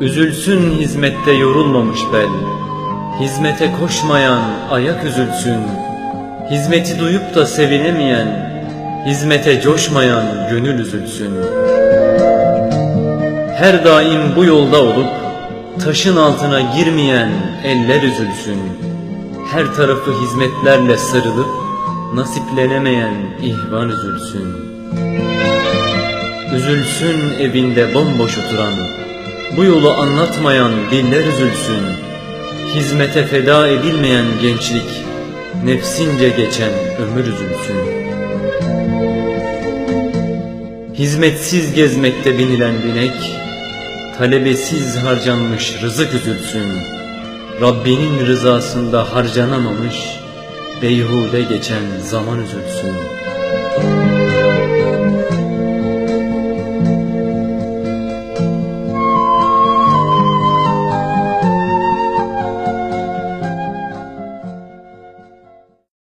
Üzülsün hizmette yorulmamış bel Hizmete koşmayan ayak üzülsün. Hizmeti duyup da sevinemeyen Hizmete coşmayan gönül üzülsün. Her daim bu yolda olup Taşın altına girmeyen eller üzülsün. Her tarafı hizmetlerle sarılıp Nasiplenemeyen ihvan üzülsün. Üzülsün evinde bomboş oturan Bu yolu anlatmayan diller üzülsün. Hizmete feda edilmeyen gençlik Nefsince geçen ömür üzülsün. Hizmetsiz gezmekte binilen binek Talebesiz harcanmış rızık üzülsün. Rabbinin rızasında harcanamamış Beyhude geçen zaman üzülsün